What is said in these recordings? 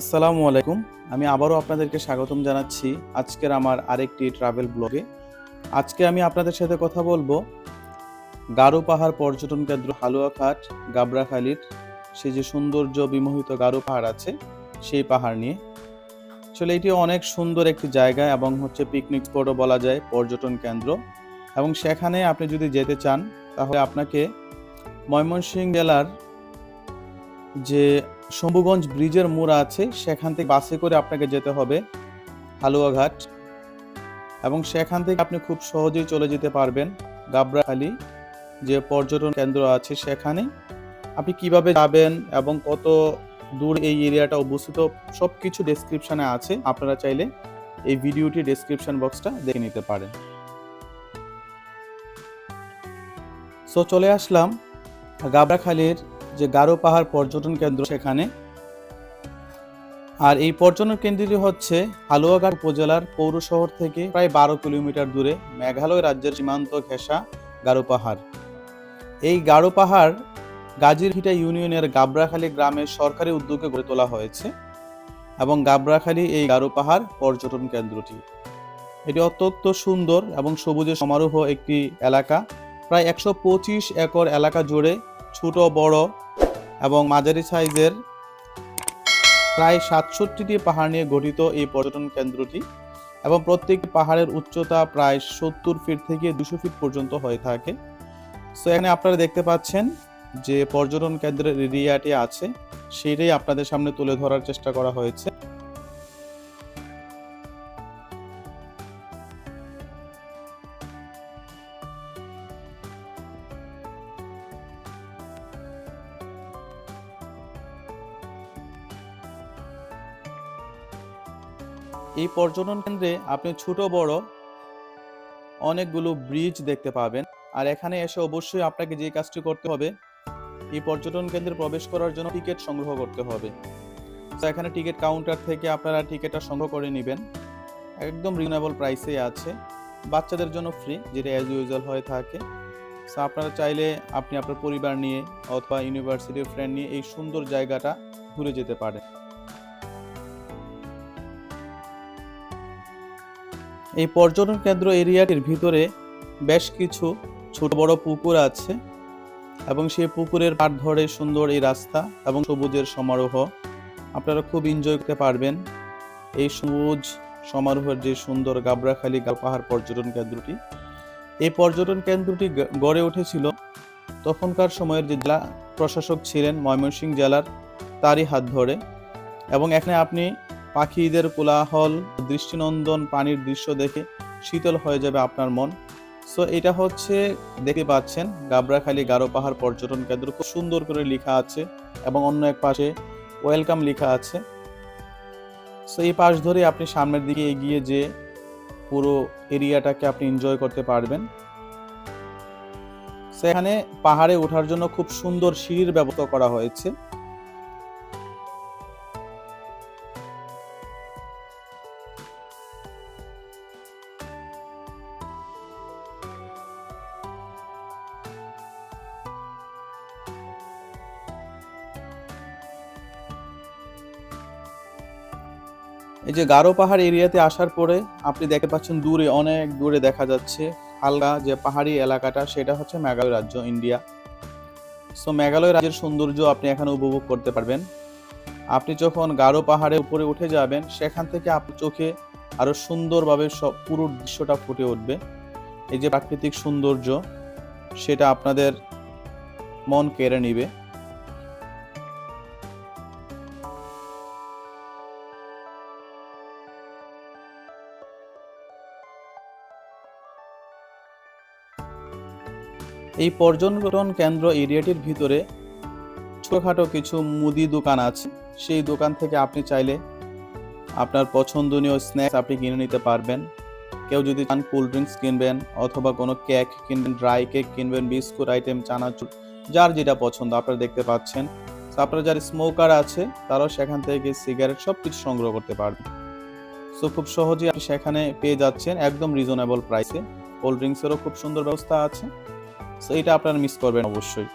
আসসালামু আলাইকুম। আমি আবারও আপনাদেরকে স্বাগতম জানাচ্ছি আজকের আমার আরেকটি ট্রাভেল ব্লগে আজকে আমি আপনাদের সাথে কথা বলব গারো পাহাড় পর্যটন কেন্দ্র হালুয়াঘাট গাবরাখালির সেই যে সৌন্দর্য বিমোহিত গারো পাহাড় আছে, সেই পাহাড় নিয়ে। আসলে এটি অনেক সুন্দর একটি জায়গা এবং হচ্ছে পিকনিক স্পটও বলা যায় পর্যটন কেন্দ্র। এবং সেখানে আপনি যদি যেতে চান, তাহলে আপনাকে ময়মনসিংহ জেলার যে শম্ভুগঞ্জ ব্রিজের মোড় আছে, সেখান থেকে বাসে করে আপনাকে যেতে হবে হালুয়াঘাট এবং সেখান থেকে আপনি খুব সহজেই চলে যেতে পারবেন গাবরাখালি যে পর্যটন কেন্দ্র আছে সেখানে। আপনি কীভাবে যাবেন এবং কত দূর এই এরিয়াটা অবস্থিত সব কিছু ডেসক্রিপশানে আছে, আপনারা চাইলে এই ভিডিওটি ডেসক্রিপশন বক্সটা দেখে নিতে পারেন। সো চলে আসলাম গাবরাখালির যে গারো পাহাড় পর্যটন কেন্দ্র সেখানে। আর এই পর্যটন কেন্দ্রটি হচ্ছে হালুয়াঘাট উপজেলার পৌর শহর থেকে প্রায় বারো কিলোমিটার দূরে মেঘালয় রাজ্যের সীমান্ত ঘেঁষা গারো পাহাড়। এই গারো পাহাড় গাজীরহিটা ইউনিয়নের গাবরাখালী গ্রামে সরকারি উদ্যোগে গড়ে তোলা হয়েছে এবং গাবরাখালী এই গারো পাহাড় পর্যটন কেন্দ্রটি। এটি অত্যন্ত সুন্দর এবং সবুজে সমারোহ একটি এলাকা। প্রায় একশো পঁচিশ একর এলাকা জুড়ে ছোট, বড় এবং মাঝারি সাইজের প্রায় সাতষট্টিটি পাহাড় নিয়ে গঠিত এই পর্যটন কেন্দ্রটি এবং প্রত্যেক পাহাড়ের উচ্চতা প্রায় সত্তর ফিট থেকে দুশো ফিট পর্যন্ত হয়ে থাকে। সো এখানে আপনারা দেখতে পাচ্ছেন যে পর্যটন কেন্দ্রের এরিয়াটি আছে, সেটাই আপনাদের সামনে তুলে ধরার চেষ্টা করা হয়েছে। এই পর্যটন কেন্দ্রে আপনি ছোট, বড় অনেকগুলো ব্রিজ দেখতে পাবেন। আর এখানে এসে অবশ্যই আপনাকে যে কাজটি করতে হবে, এই পর্যটন কেন্দ্রে প্রবেশ করার জন্য টিকিট সংগ্রহ করতে হবে। তো এখানে টিকিট কাউন্টার থেকে আপনারা টিকিটটা সংগ্রহ করে নেবেন। একদম রিজনেবল প্রাইসে আছে। বাচ্চাদের জন্য ফ্রি যেটা অ্যাজ ইউজুয়াল হয়ে থাকে। সো আপনারা চাইলে আপনি আপনার পরিবার নিয়ে অথবা ইউনিভার্সিটির ফ্রেন্ড নিয়ে এই সুন্দর জায়গাটা ঘুরে যেতে পারেন। এই পর্যটন কেন্দ্র এরিয়াটির ভিতরে বেশ কিছু ছোট বড় পুকুর আছে এবং সেই পুকুরের পাড় ধরে সুন্দর এই রাস্তা এবং সবুজের সমারোহ। আপনারা খুব এনজয় করতে পারবেন এই সবুজ সমারোহের যে সুন্দর গাবরাখালী পাহাড় পর্যটন কেন্দ্রটি। এই পর্যটন কেন্দ্রটি গড়ে উঠেছিল তখনকার সময়ের যে জেলা প্রশাসক ছিলেন ময়মনসিংহ জেলার তারই হাত ধরে এবং এখানে আপনি পাখিদের কোলাহল, দৃষ্টিনন্দন পানির দৃশ্য দেখে শীতল হয়ে যাবে আপনার মন। সো এটা হচ্ছে, দেখতে পাচ্ছেন, গাবরাখালী গারো পাহাড় পর্যটন কেন্দ্র। খুব সুন্দর করে লেখা আছে এবং অন্য এক পাশে ওয়েলকাম লেখা আছে। সো এই পাশ ধরে আপনি সামনের দিকে এগিয়ে যে পুরো এরিয়াটাকে আপনি এনজয় করতে পারবেন। সেখানে পাহাড়ে ওঠার জন্য খুব সুন্দর সিঁড়ির ব্যবস্থা করা হয়েছে। এই যে গারো পাহাড় এরিয়াতে আসার পরে আপনি দেখতে পাচ্ছেন দূরে, অনেক দূরে দেখা যাচ্ছে হালকা যে পাহাড়ি এলাকাটা, সেটা হচ্ছে মেঘালয় রাজ্য, ইন্ডিয়া। সো মেঘালয় রাজ্যের সৌন্দর্য আপনি এখানে উপভোগ করতে পারবেন। আপনি যখন গারো পাহাড়ে উপরে উঠে যাবেন, সেখান থেকে আপনার চোখে আরও সুন্দরভাবে সব পুরো দৃশ্যটা ফুটে উঠবে। এই যে প্রাকৃতিক সৌন্দর্য, সেটা আপনাদের মন কেড়ে নিবে। এই পর্যটন কেন্দ্র এরিয়াটির ভিতরে ছোটখাটো কিছু মুদি দোকান আছে। সেই দোকান থেকে আপনি চাইলে আপনার পছন্দনীয় স্ন্যাক্স আপনি কিনে নিতে পারবেন। কেউ যদি চান কোল্ড ড্রিঙ্কস কিনবেন অথবা কোনো কেক কিনবেন ড্রাই কেক কিনবেন বিস্কুট আইটেম চানাচুর, যার যেটা পছন্দ আপনারা দেখতে পাচ্ছেন। তো আপনারা যারা স্মোকার আছে, তারাও সেখান থেকে সিগারেট সব কিছু সংগ্রহ করতে পারবেন। সো খুব সহজেই আপনি সেখানে পেয়ে যাচ্ছেন একদম রিজনেবল প্রাইসে কোল্ড ড্রিঙ্কসেরও খুব সুন্দর ব্যবস্থা আছে। সো এটা আপনারা মিস করবেন অবশ্যই।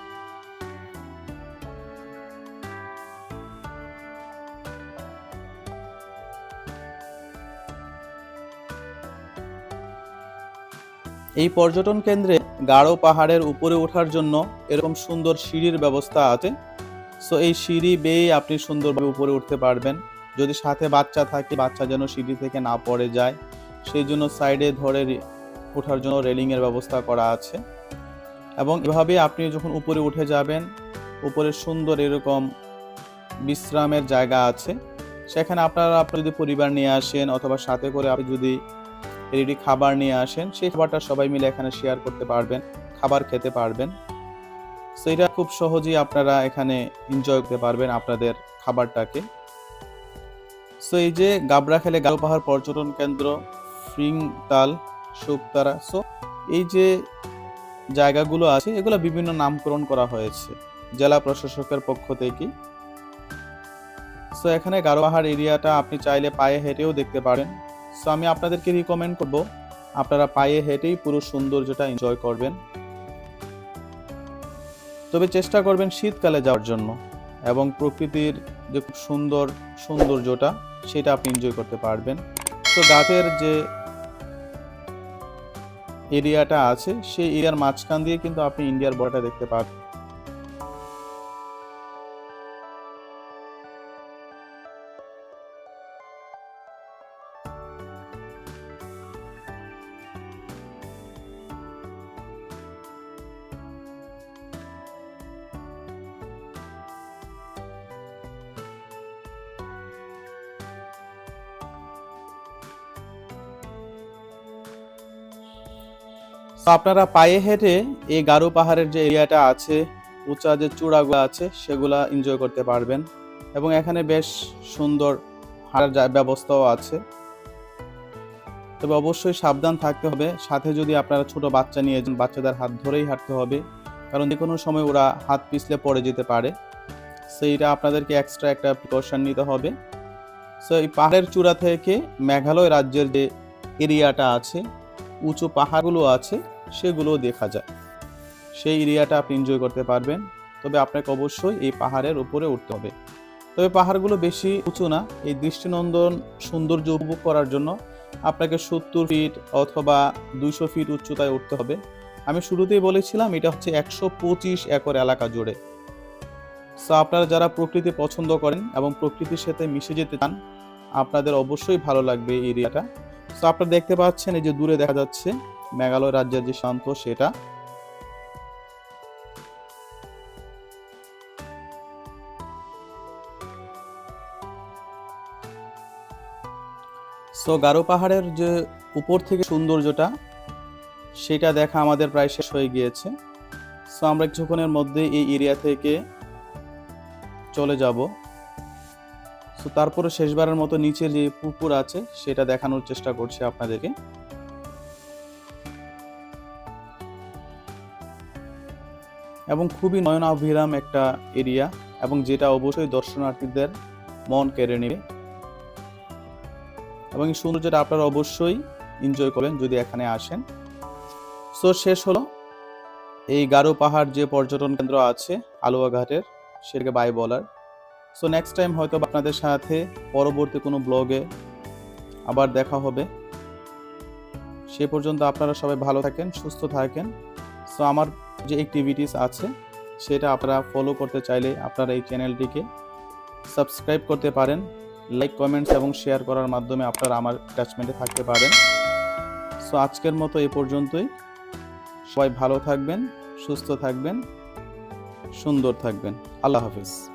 এই পর্যটন কেন্দ্রে গাঢ় পাহাড়ের উপরে ওঠার জন্য এরকম সুন্দর সিঁড়ির ব্যবস্থা আছে। সো এই সিঁড়ি বেয়ে আপনি সুন্দরভাবে উপরে উঠতে পারবেন। যদি সাথে বাচ্চা থাকে, বাচ্চা যেন সিঁড়ি থেকে না পড়ে যায়, সেই জন্য সাইডে ধরে ওঠার জন্য রেলিংয়ের ব্যবস্থা করা আছে। এবং এভাবে আপনি যখন উপরে উঠে যাবেন, উপরে সুন্দর এরকম বিশ্রামের জায়গা আছে। সেখানে আপনারা, আপনি যদি পরিবার নিয়ে আসেন অথবা সাথে করে আপনি যদি রেডি খাবার নিয়ে আসেন, সেই খাবারটা সবাই মিলে এখানে শেয়ার করতে পারবেন, খাবার খেতে পারবেন। সো এটা খুব সহজেই আপনারা এখানে এনজয় করতে পারবেন আপনাদের খাবারটাকে। সো এই যে গাবরাখালে গাল পাহাড় পর্যটন কেন্দ্র ফ্রিংতাল শুকতারা সো এই যে জায়গাগুলো আছে, এগুলো বিভিন্ন নামকরণ করা হয়েছে জেলা প্রশাসকের পক্ষ থেকে। সো এখানে গারো পাহাড় এরিয়াটা আপনি চাইলে পায়ে হেঁটেও দেখতে পারেন। সো আমি আপনাদেরকে রিকমেন্ড করব, আপনারা পায়ে হেঁটেই পুরো সৌন্দর্যটা এনজয় করবেন। তবে চেষ্টা করবেন শীতকালে যাওয়ার জন্য এবং প্রকৃতির যে খুব সুন্দর সৌন্দর্যটা, সেটা আপনি এনজয় করতে পারবেন। তো গাছের যে এরিয়াটা আছে সেই এরিয়ার মাঝখান দিয়ে কিন্তু আপনি ইন্ডিয়ার বর্ডার দেখতে পাবেন। আপনারা পায়ে হেঁটে এই গারো পাহাড়ের যে এরিয়াটা আছে, উঁচা যে চূড়াগুলো আছে, সেগুলা এনজয় করতে পারবেন। এবং এখানে বেশ সুন্দর হাঁটার ব্যবস্থাও আছে। তবে অবশ্যই সাবধান থাকতে হবে। সাথে যদি আপনারা ছোট বাচ্চা নিয়ে যান, বাচ্চাদের হাত ধরেই হাঁটতে হবে। কারণ যে কোনো সময় ওরা হাত পিছলে পড়ে যেতে পারে। সেইটা আপনাদেরকে এক্সট্রা একটা প্রিকশন নিতে হবে। সো এই পাহাড়ের চূড়া থেকে মেঘালয় রাজ্যের যে এরিয়াটা আছে, উঁচু পাহাড়গুলো আছে সেগুলো দেখা যায়। সেই এরিয়াটা আপনি এনজয় করতে পারবেন। তবে আপনাকে অবশ্যই এই পাহাড়ের উপরে উঠতে হবে। তবে পাহাড়গুলো বেশি উঁচু না। এই দৃষ্টিনন্দন সৌন্দর্য উপভোগ করার জন্য আপনাকে সত্তর ফিট অথবা দুইশো ফিট উচ্চতায় উঠতে হবে। আমি শুরুতেই বলেছিলাম, এটা হচ্ছে একশো পঁচিশ একর এলাকা জুড়ে। সো আপনারা যারা প্রকৃতি পছন্দ করেন এবং প্রকৃতির সাথে মিশে যেতে চান, আপনাদের অবশ্যই ভালো লাগবে এই এরিয়াটা। তো আপনারা দেখতে পাচ্ছেন, এই যে দূরে দেখা যাচ্ছে মেঘালয় রাজ্যের যে শান্ত, সেটা? সো গারো পাহাড়ের যে উপর থেকে সৌন্দর্যটা, সেটা দেখা আমাদের প্রায় শেষ হয়ে গিয়েছে। সো আমরা কিছুক্ষণের মধ্যে এই এরিয়া থেকে চলে যাব। সো তারপরে শেষবারের মতো নিচে যে পুকুর আছে, সেটা দেখানোর চেষ্টা করছি আপনাদেরকে। এবং খুবই নয়নাভিরাম একটা এরিয়া এবং যেটা অবশ্যই দর্শনার্থীদের মন কেড়ে নেবে। এবং এই সৌন্দর্যটা আপনারা অবশ্যই এনজয় করবেন যদি এখানে আসেন। সো শেষ হলো এই গারো পাহাড় যে পর্যটন কেন্দ্র আছে, আলুয়া ঘাটের, সেটাকে বাই বলার। সো নেক্সট টাইম হয়তো আপনাদের সাথে পরবর্তী কোনো ব্লগে আবার দেখা হবে। সে পর্যন্ত আপনারা সবাই ভালো থাকেন, সুস্থ থাকেন। সো আমার যে অ্যাক্টিভিটিস আছে, সেটা আপনারা ফলো করতে চাইলে আপনারা এই চ্যানেলটিকে সাবস্ক্রাইব করতে পারেন লাইক কমেন্টস এবং শেয়ার করার মাধ্যমে আপনারা আমার অ্যাটাচমেন্টে থাকতে পারেন। সো আজকের মতো এ পর্যন্তই। সবাই ভালো থাকবেন, সুস্থ থাকবেন, সুন্দর থাকবেন। আল্লাহ হাফিজ।